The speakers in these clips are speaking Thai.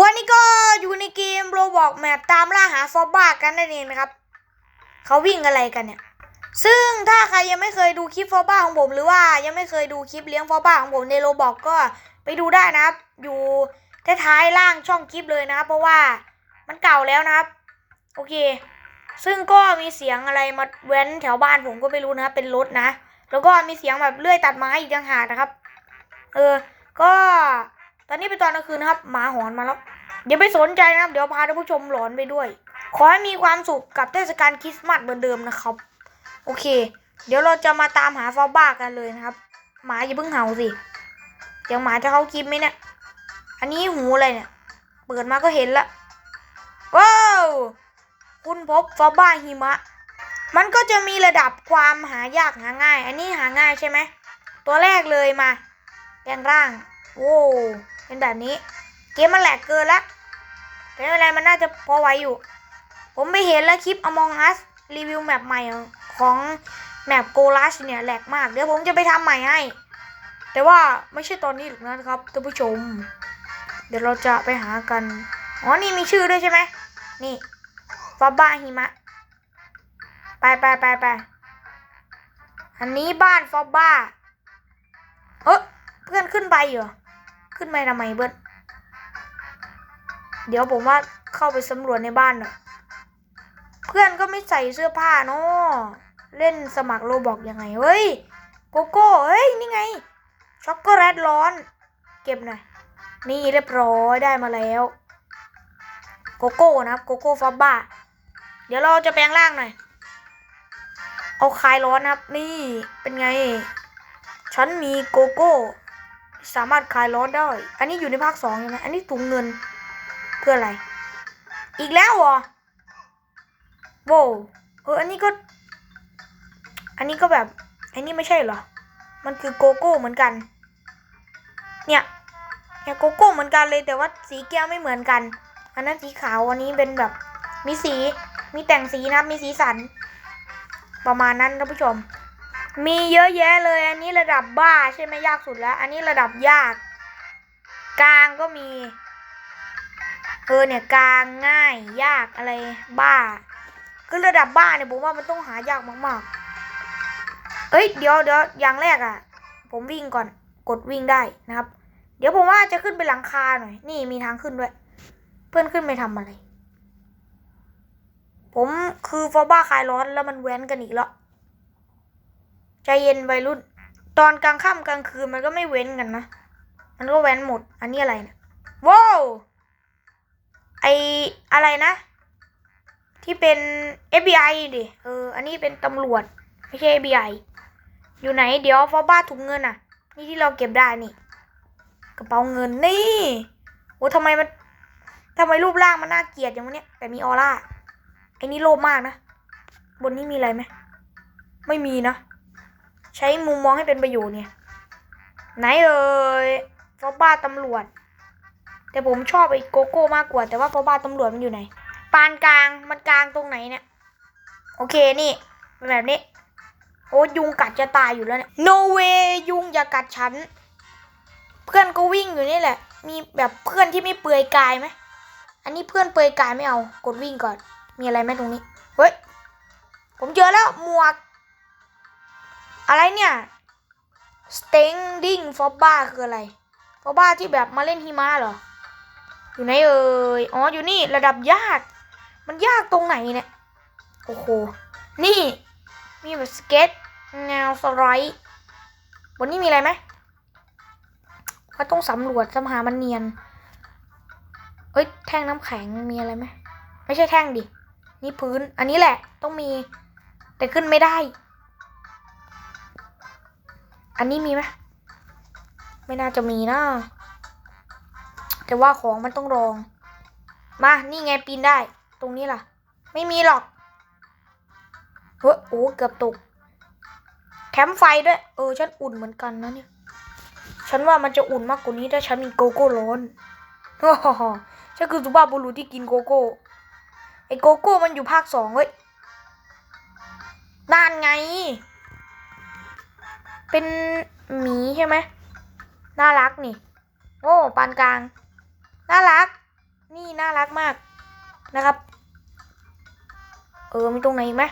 วันนี้ก็อยู่ในเกมโรบอกแมปตามล่าหาฟอบบ้ากันนั่นเองนะครับ เขาวิ่งอะไรกันเนี่ย ซึ่งถ้าใครยังไม่เคยดูคลิปฟอบบ้าของผมหรือว่ายังไม่เคยดูคลิปเลี้ยงฟอบบ้าของผมในโรบอกก็ไปดูได้นะครับ อยู่ท้ายๆล่างช่องคลิปเลยนะครับ เพราะว่ามันเก่าแล้วนะครับ โอเค ซึ่งก็มีเสียงอะไรมาแว้นแถวบ้านผมก็ไม่รู้นะเป็นรถนะ แล้วก็มีเสียงแบบเลื่อยตัดไม้อีกต่างหากนะครับ เออ ก็ ตอนนี้เป็นตอนกลางคืนนะครับ หมาหอนมาแล้ว เดี๋ยวไปสนใจนะครับ เดี๋ยวพาท่านผู้ชมหลอนไปด้วย ขอให้มีความสุขกับเทศกาลคริสต์มาสเหมือนเดิมนะครับ โอเค เดี๋ยวเราจะมาตามหาฟอบ้ากันเลยนะครับ หมาอย่าเพิ่งเห่าสิเดี๋ยวหมาจะเข้าคลิปไหมเนี่ย อันนี้หูอะไรเนี่ย เปิดมาก็เห็นละ ว้าว คุณพบฟอบ้าหิมะ มันก็จะมีระดับความหายากหาง่าย อันนี้หาง่ายใช่ไหม ตัวแรกเลยมาแปลงร่างโว้ว เป็นแบบนี้ เกมมันแหลกเกินละแต่ไม่เป็นไรมันน่าจะพอไหวอยู่ ผมไปเห็นแล้วคลิป Among Us รีวิวแมปใหม่ของแมปโกลัสเนี่ยแหลกมาก เดี๋ยวผมจะไปทำใหม่ให้ แต่ว่าไม่ใช่ตอนนี้หรอกนะครับท่านผู้ชม เดี๋ยวเราจะไปหากัน อ๋อ นี่มีชื่อด้วยใช่ไหม นี่ฟาบ้าหิมะ ไปไปไปไปอันนี้บ้านฟอบบ้า เออเพื่อนขึ้นไปเหรอ ขึ้นไปทำไมเบิ้ลเดี๋ยวผมว่าเข้าไปสำรวจในบ้านหน่อยเพื่อนก็ไม่ใส่เสื้อผ้าเนาะเล่นสมัครโรบอกยังไง เฮ้ย โกโก้เฮ้ย นี่ไง ช็อกโกแลตร้อน เก็บหน่อย นี่เรียบร้อยได้มาแล้ว โกโก้นะครับ โกโก้ฟอบบ้า เดี๋ยวเราจะแปลงร่างหน่อย เอาคลายร้อนนะครับ นี่เป็นไง ฉันมีโกโก้ สามารถคลายร้อนได้ อันนี้อยู่ในภาคสองใช่ไหมอันนี้ถุงเงินเพื่ออะไร อีกแล้วเหรอโว้เอออันนี้ก็ อันนี้ก็แบบ อันนี้ไม่ใช่เหรอ มันคือโกโก้เหมือนกัน เนี่ยเนี่ยโกโก้เหมือนกันเลยแต่ว่าสีแก้วไม่เหมือนกัน อันนั้นสีขาวอันนี้เป็นแบบมีสี มีแต่งสีนะมีสีสัน ประมาณนั้นท่านผู้ชม มีเยอะแยะเลย อันนี้ระดับบ้าใช่ไหมยากสุดแล้ว อันนี้ระดับยาก กลางก็มีเออเนี่ยกลางง่ายยากอะไรบ้า คือระดับบ้าเนี่ยผมว่ามันต้องหายากมากๆ เอ้ยเดี๋ยวเดี๋ยวอย่างแรกอะ่ะ ผมวิ่งก่อนกดวิ่งได้นะครับ เดี๋ยวผมว่าจะขึ้นไปหลังคาหน่อย นี่มีทางขึ้นด้วย เพื่อนขึ้นไปทำอะไร ผมคือฟอบ้าคลายร้อนแล้วมันแว้นกันอีกแล้ว ใจเย็นวัยรุ่น ตอนกลางค่ำกลางคืนมันก็ไม่เว้นกันนะ มันก็แว้นหมด อันนี้อะไรเนี่ยว้าวไออะไรนะ ที่เป็น FBI ดิเออ อันนี้เป็นตำรวจ ไม่ใช่ FBI อยู่ไหน เดี๋ยวฟอบ้าถุงเงินอะ นี่ที่เราเก็บได้นี่ กระเป๋าเงินนี่โอ้ทำไมมันทำไมรูปร่างมันน่าเกลียดอย่างวะเนี้ยแต่มีออร่าไอ้นี่โลภมากนะ บนนี้มีอะไรไหม ไม่มีนะ ใช้มุมมองให้เป็นประโยชน์เนี่ย ไหนเอ่ยฟอบ้าตำรวจ แต่ผมชอบไอ้โกโก้มากกว่า แต่ว่าฟอบ้าตำรวจมันอยู่ไหน ปานกลางมันกลางตรงไหนเนี่ย โอเคนี่แบบนี้ โอ้ยุงกัดจะตายอยู่แล้วเนี่ย no way ยุงอย่ากัดฉัน เพื่อนก็วิ่งอยู่นี่แหละ มีแบบเพื่อนที่ไม่เปลือยกายไหม อันนี้เพื่อนเปลือยกายไม่เอา กดวิ่งก่อน มีอะไรไหมตรงนี้ เฮ้ย ผมเจอแล้วหมวก อะไรเนี่ย standing forba คืออะไร forba ที่แบบมาเล่นหิมะเหรอ อยู่ไหนเอ่ยอ๋ออยู่นี่ระดับยาก มันยากตรงไหนเนี่ยโอ้โหนี่ มีแบบสเก็ตแนวสไลด์บนนี้มีอะไรไหมก็ต้องสำรวจสำหามันเนียน เอ้ยแท่งน้ำแข็งมีอะไรไหมไม่ใช่แท่งดิ นี่พื้น อันนี้แหละต้องมี แต่ขึ้นไม่ได้ อันนี้มีไหมไม่น่าจะมีนะ แต่ว่าของมันต้องรอง มา นี่ไงปีนได้ ตรงนี้ล่ะ ไม่มีหรอก เฮ้ยโอ้เกือบตกแคมไฟด้วย เออ ฉันอุ่นเหมือนกันนะเนี่ย ฉันว่ามันจะอุ่นมากกว่านี้ถ้าฉันมีโกโก้ร้อนฮ่าฮ่าฮ่าฉันคือสุภาพบุรุษที่กินโกโก้ ไอโกโก้มันอยู่ภาคสองเฮ้ยนั่นไง เป็นหมีใช่ไหมน่ารักนี่โอ้ปานกลาง น่ารัก นี่น่ารักมากนะครับ เออมีตรงไหนไหม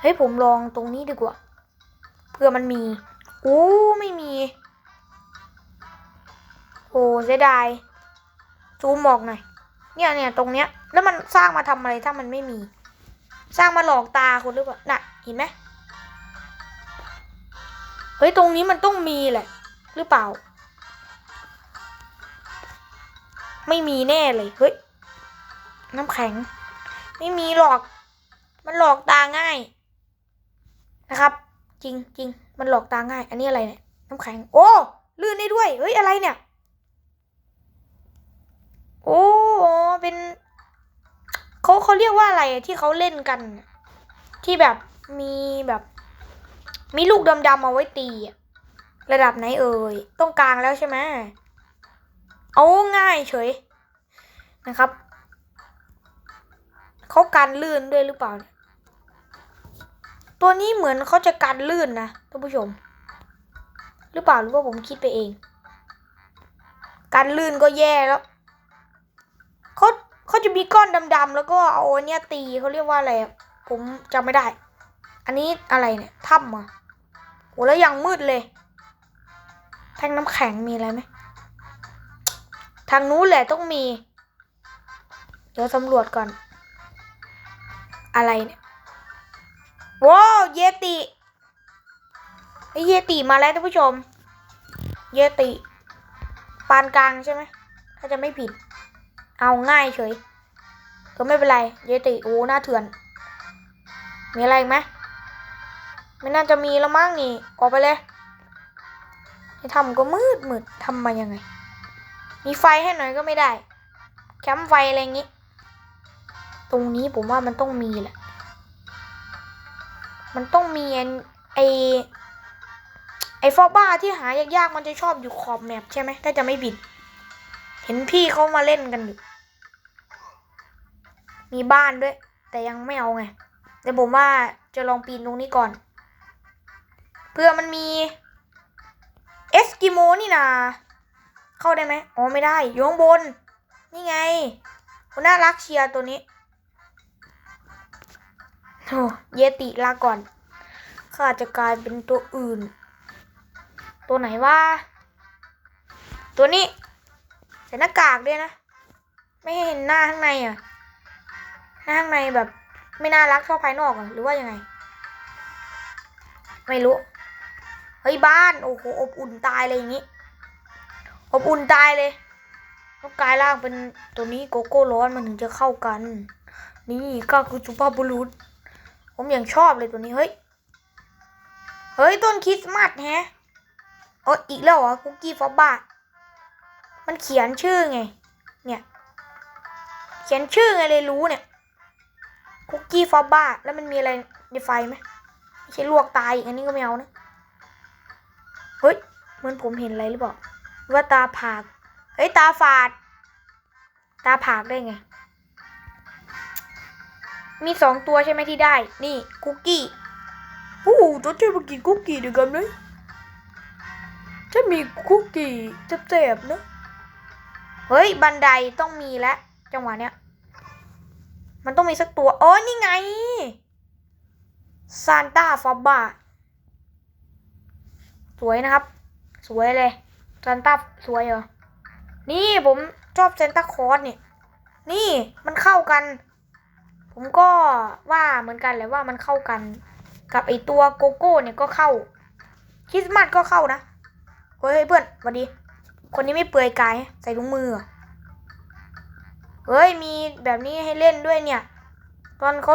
เฮ้ยผมลองตรงนี้ดีกว่าเพื่อมันมีโอ้ไม่มี โอ้เสียดายซูมบอกหน่อยเนี่ยเนี่ยตรงเนี้ยแล้วมันสร้างมาทำอะไรถ้ามันไม่มี สร้างมาหลอกตาคนหรือเปล่าน่ะเห็นไหม เฮ้ย ตรงนี้มันต้องมีแหละ หรือเปล่า ไม่มีแน่เลย เฮ้ย น้ำแข็ง ไม่มีหรอก มันหลอกตาง่าย นะครับ จริงจริงมันหลอกตาง่าย อันนี้อะไรเนี่ย น้ำแข็ง โอ้ลื่นได้ด้วย เฮ้ย อะไรเนี่ย โอ้เป็นเขาเขาเรียกว่าอะไรที่เขาเล่นกัน ที่แบบมีแบบ มีลูกดำๆเอาไว้ตีอะระดับไหนเอ่ยต้องกลางแล้วใช่ไหมเอาง่ายเฉยนะครับเขากันลื่นด้วยหรือเปล่า ตัวนี้เหมือนเขาจะกันลื่นนะท่านผู้ชม หรือเปล่าหรือว่าผมคิดไปเอง กันลื่นก็แย่แล้วเขาเขาจะมีก้อนดำๆแล้วก็เอาเนี้ยตีเขาเรียกว่าอะไรผมจำไม่ได้ อันนี้อะไรเนี่ยถ้ำอะ โหแล้วยังมืดเลย แท่งน้ำแข็งมีอะไรไหม ทางนู้นแหละต้องมี เดี๋ยวสำรวจก่อน อะไรเนี่ยว้าวเยติไอเยติมาแล้วท่านผู้ชม เยติ ปานกลางใช่ไหม ถ้าจะไม่ผิด เอาง่ายเฉย ก็ไม่เป็นไร เยติ โอ้หน้าเถื่อน มีอะไรไหม ไม่น่าจะมีแล้วมั้งนี่ ออกไปเลยให้ทำก็มืดมืดทำมายังไง มีไฟให้หน่อยก็ไม่ได้ แคมป์ไฟอะไรอย่างงี้ ตรงนี้ผมว่ามันต้องมีแหละ มันต้องมีไอไอไอฟอบ้าที่หายากๆมันจะชอบอยู่ขอบแมปใช่ไหมถ้าจะไม่ผิด เห็นพี่เขามาเล่นกันอยู่ มีบ้านด้วย แต่ยังไม่เอาไงแต่ผมว่าจะลองปีนตรงนี้ก่อน เพื่อมันมีเอสกิโมนี่นาเข้าได้ไหมอ๋อไม่ได้อยู่ข้างบน นี่ไงคนน่ารักเชียร์ตัวนี้โอ้เยติลาก่อนข้าจะกลายเป็นตัวอื่น ตัวไหนว่า ตัวนี้ใส่หน้ากากด้วยนะ ไม่ให้เห็นหน้าข้างในอะหน้าข้างในแบบ ไม่น่ารักเท่าภายนอกหรือว่ายังไง ไม่รู้ เฮ้ยบ้านโอ้โหอบอุ่นตายเลยอย่างนี้ อบอุ่นตายเลยต้องกลายร่างเป็นตัวนี้โกโก้ร้อนมันถึงจะเข้ากัน นี่ก็คือสุภาพบุรุษ ผมอย่างชอบเลยตัวนี้เฮ้ยเฮ้ยต้นคริสต์มาสแฮะเอออีกแล้วเหรอคุกกี้ฟอบบ้ามันเขียนชื่อไง เนี่ย เขียนชื่อไงเลยรู้เนี่ยคุกกี้ฟอบบ้าแล้วมันมีอะไรในไฟไหมไม่ใช่ลวกตายอีกอันนี้ก็ไม่เอานะ เฮ้ยเหมือนผมเห็นอะไรหรือเปล่าหรือว่าตาผากเฮ้ยตาฝาด ตาผากได้ไง มีสองตัวใช่ไหมที่ได้ นี่คุกกี้โอ้โหตัวเจ๊มากินคุกกี้ด้วยกันเลยจะมีคุกกี้เจ็บๆนะเฮ้ยบันไดต้องมีแล้วจังหวะเนี้ยมันต้องมีสักตัว โอ้ยนี่ไงซานต้าฟอบบ้า สวยนะครับ สวยเลยซานต้าสวยเหรอ นี่ผมชอบเซนต้าคอร์สเนี่ย นี่มันเข้ากัน ผมก็ว่าเหมือนกันแหละว่ามันเข้ากัน กับไอตัวโกโก้เนี่ยก็เข้าคริสต์มาสก็เข้านะเฮ้ยเพื่อนสวัสดี คนนี้ไม่เปลือยกายใส่ถุงมือเหรอเฮ้ยมีแบบนี้ให้เล่นด้วยเนี่ย ตอนเขา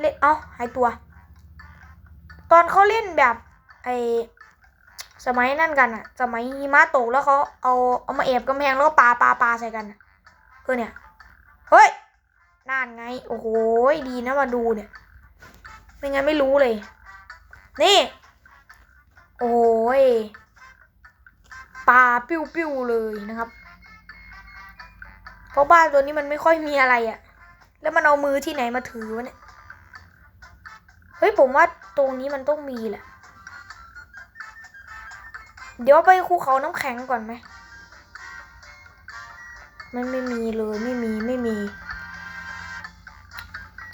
เล่นเอ้าหายตัว ตอนเขาเล่นแบบไอ สมัยนั่นกันอะสมัยหิมะตกแล้วเขาเอาเอามาแอบกำแพงแล้วก็ปาปาปาใส่กันเออเนี่ยเฮ้ยนั่นไง โอ้โหดีนะมาดูเนี่ยไม่งั้นไม่รู้เลย นี่ โอ้ยปลาปิ้วๆเลยนะครับ เพราะบ้านตัวนี้มันไม่ค่อยมีอะไรอะ่ะ แล้วมันเอามือที่ไหนมาถือวะเนี่ย เฮ้ยผมว่าตรงนี้มันต้องมีแหละ เดี๋ยวไปภูเขาน้ำแข็งก่อนไหมไม่ไม่มีเลยไม่มีไม่มี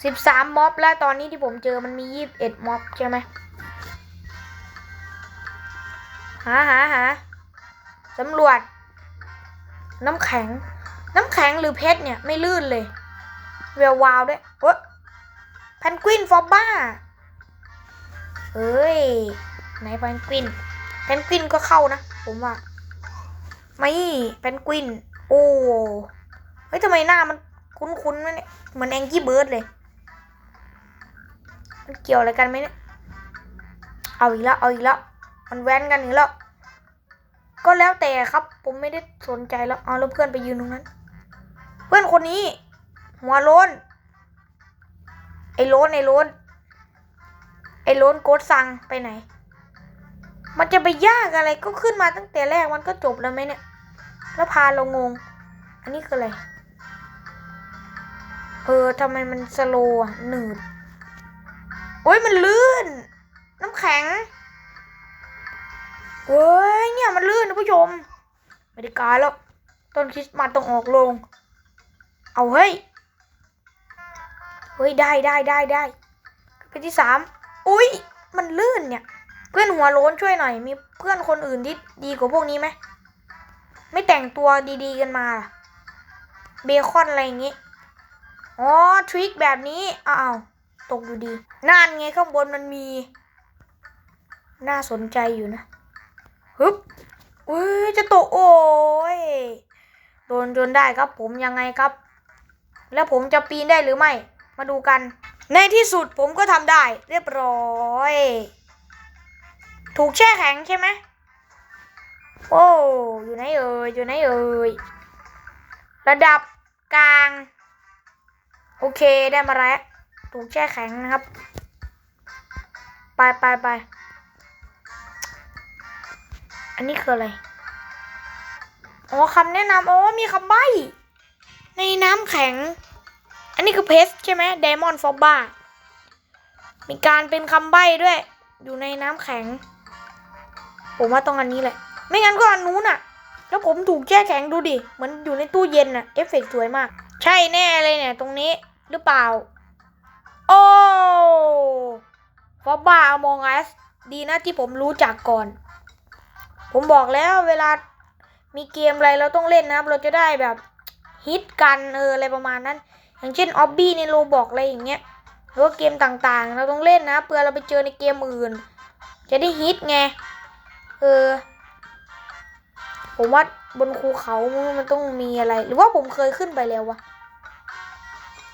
สิบสามม็อบแล้วตอนนี้ที่ผมเจอมันมียี่สิบเอ็ดม็อบใช่ไหมหาหาหาสำรวจ น้ำแข็ง น้ำแข็งหรือเพชรเนี่ยไม่ลื่นเลยแวววาวด้วยเฮ้ยแพนกวินฟอบบ้าเอ้ยไหนแพนกวิน แพนกวินก็เข้านะ ผมว่าไม่แพนกวิน โอ้เฮ้ยทำไมหน้ามันคุ้นๆเนี่ยเหมือนแองกี้เบิร์ดเลย มันเกี่ยวอะไรกันไหมเนี่ย เอาอีกแล้วเอาอีกแล้วมันแว้นกันอีกแล้วก็แล้วแต่ครับ ผมไม่ได้สนใจแล้วเอาแล้วเพื่อนไปยืนตรงนั้น เพื่อนคนนี้ หัวโลนไอ้โลนไอ้โลนไอ้โลนโกดซังไปไหน มันจะไปยากอะไรก็ขึ้นมาตั้งแต่แรกมันก็จบแล้วไหมเนี่ย แล้วพาเรางง อันนี้คืออะไร เออทำไมมันสโลว์หนืด โอ้ยมันลื่น น้ำแข็งเฮ้ยเนี่ยมันลื่นนะผู้ชมไม่ได้การแล้วต้นคริสต์มาสต้องออกลง เอาเฮ้ย เฮ้ยได้ได้ได้ได้เป็นที่สามอุ้ยมันลื่นเนี่ย พื่อนหัวโล้นช่วยหน่อย มีเพื่อนคนอื่นที่ดีกว่าพวกนี้ไหม ไม่แต่งตัวดีๆกันมาล่ะ เบคอนอะไรอย่างงี้ อ๋อ ทริคแบบนี้ อ้าว ตกอยู่ดี นั่นไงข้างบนมันมี น่าสนใจอยู่นะ ฮึบอุ้ย จะตกโอ้ย โดนจนได้ครับผมยังไงครับ แล้วผมจะปีนได้หรือไม่ มาดูกัน ในที่สุดผมก็ทำได้ เรียบร้อย ถูกแช่แข็งใช่ไหมโอ้อยู่ไหนเอ่ยอยู่ไหนเอ่ยระดับกลาง โอเคได้มาแล้วถูกแช่แข็งนะครับ ไปไปไปอันนี้คืออะไรอ๋อคำแนะนำอ๋อมีคำใบ้ ในน้ำแข็ง อันนี้คือเพสใช่ไหมเดมอนฟอบบ้ามีการเป็นคำใบ้ด้วย อยู่ในน้ำแข็ง ผมว่าต้องอันนี้แหละ ไม่งั้นก็อันนู้นอะแล้วผมถูกแช่แข็งดูดิ เหมือนอยู่ในตู้เย็นอะเอฟเฟกต์สวยมาก ใช่แน่เลยเนี่ย ตรงนี้หรือเปล่า โอ้ฟอบบ้าอมองอัสดีนะที่ผมรู้จักก่อน ผมบอกแล้วเวลามีเกมอะไรเราต้องเล่นนะครับเราจะได้แบบฮิตกันเอออะไรประมาณนั้น อย่างเช่นออบบี้ในโรบอกอะไรอย่างเงี้ยหรือว่าเกมต่างๆ เราต้องเล่นนะเพื่อเราไปเจอในเกมอื่น จะได้ฮิตไง เออ ผมว่าบนภูเขามันต้องมีอะไร หรือว่าผมเคยขึ้นไปแล้ววะ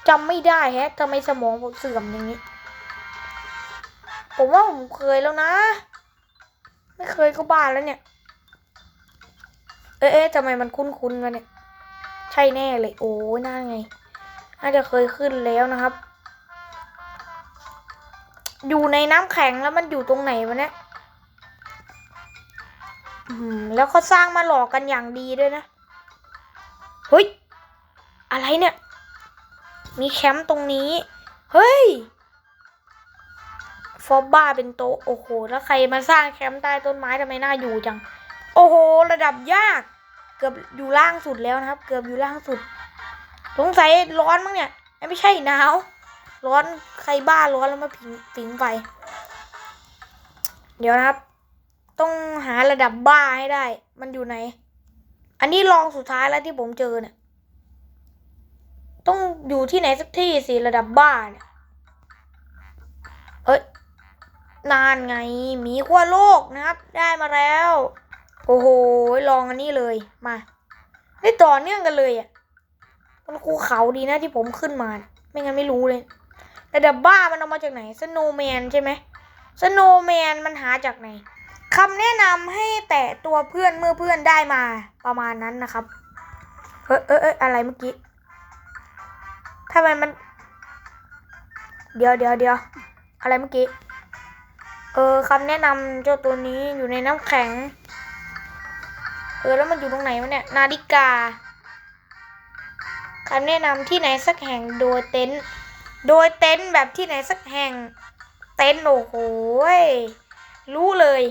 จำไม่ได้แฮะทำไมสมองผมเสื่อมอย่างนี้ ผมว่าผมเคยแล้วนะ ไม่เคยก็บ้าแล้วเนี่ย เอ๊ะทำไมมันคุ้นๆมาเนี่ย ใช่แน่เลย โอ้ยน่าไง น่าจะเคยขึ้นแล้วนะครับ อยู่ในน้ำแข็งแล้วมันอยู่ตรงไหนวะเนี่ย แล้วเขาสร้างมาหลอกกันอย่างดีด้วยนะ เฮ้ย อะไรเนี่ย มีแคมป์ตรงนี้ เฮ้ย ฟอบบ้าเป็นโต๊ะโอ้โห แล้วใครมาสร้างแคมป์ใต้ต้นไม้ทำไมน่าอยู่จัง โอ้โห ระดับยาก เกือบอยู่ล่างสุดแล้วนะครับ เกือบอยู่ล่างสุด สงสัยร้อนมั้งเนี่ย ไม่ใช่หนาว ร้อน ใครบ้าร้อนแล้วมาผิงผิงไฟ เดี๋ยวนะครับ ต้องหาระดับบ้าให้ได้ มันอยู่ไหน อันนี้ลองสุดท้ายแล้วที่ผมเจอเนี่ยต้องอยู่ที่ไหนสักที่สิระดับบ้าเนี่ยเอ้ยนานไงหมีขั้วโลกนะครับ ได้มาแล้ว โอ้โหลองอันนี้เลยมาได้ต่อเนื่องกันเลยอะมันภูเขาดีนะที่ผมขึ้นมา ไม่งั้นไม่รู้เลยระดับบ้ามันเอามาจากไหนสโนว์แมนใช่ไหมสโนว์แมนมันหาจากไหน คำแนะนำให้แตะตัวเพื่อนเมื่อเพื่อนได้มาประมาณนั้นนะครับ เอ้ยเอ้ยเอ้ยอะไรเมื่อกี้ทำไมมัน เดี๋ยวเดี๋ยวเดี๋ยวอะไรเมื่อกี้ เออคำแนะนำเจ้าตัวนี้อยู่ในน้ำแข็ง เออแล้วมันอยู่ตรงไหนวะเนี่ย นาฬิกาคำแนะนำที่ไหนสักแห่งโดยเต็นท์โดยเต็นท์แบบที่ไหนสักแห่ง เต็นท์โอ้โหรู้เลย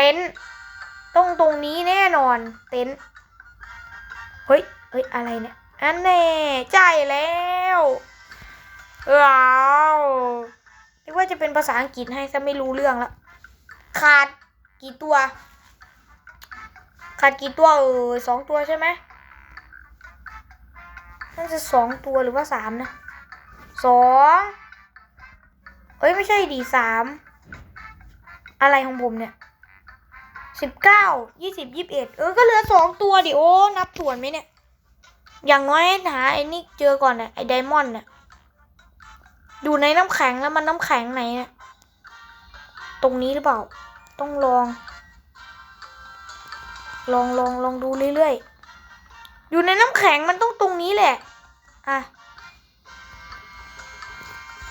เต็นท์ต้องตรงนี้แน่นอนเต็นท์เฮ้ยเอ้ยอะไรเนี่ยอันแน่ใช่แล้วว้าวนึกว่าจะเป็นภาษาอังกฤษให้ซะไม่รู้เรื่องแล้วขาดกี่ตัว ขาดกี่ตัวเออสองตัวใช่ไหมน่าจะสองตัวหรือว่าสามนะสองเอ้ยไม่ใช่ดีสามอะไรของผมเนี่ย สิบเก้ายี่สิบยี่สิบเอ็ดเออก็เหลือสองตัวดิโอ้นับถ่วนไหมเนี่ย อย่างน้อยหาไอ้นี่เจอก่อนนะไอ้ไดมอนด์น่ะอยู่ในน้ำแข็งแล้วมันน้ำแข็งไหนเนี่ยตรงนี้หรือเปล่า ต้องลอง ลองลองลองดูเรื่อยๆ อยู่ในน้ำแข็งมันต้องตรงนี้แหละ อะ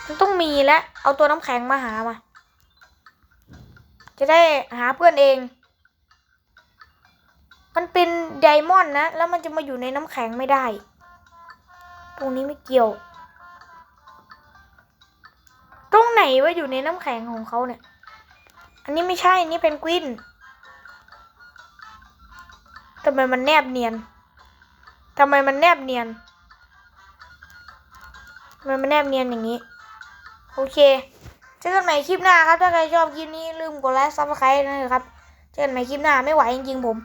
มันต้องมีแล้ว เอาตัวน้ำแข็งมาหามา จะได้หาเพื่อนเอง มันเป็นไดมอนด์นะ แล้วมันจะมาอยู่ในน้ำแข็งไม่ได้ ตรงนี้ไม่เกี่ยว ตรงไหนว่าอยู่ในน้ำแข็งของเขาเนี่ย อันนี้ไม่ใช่ อันนี้เป็นกวินทำไมมันแนบเนียนทำไมมันแนบเนียนทำไมมันแนบเนียนอย่างนี้ โอเค เจอกันใหม่คลิปหน้าครับ ถ้าใครชอบคลิปนี้ลืมกดไลค์ซับสไครต์นะครับ เจอกันใหม่คลิปหน้าไม่ไหวจริงๆผม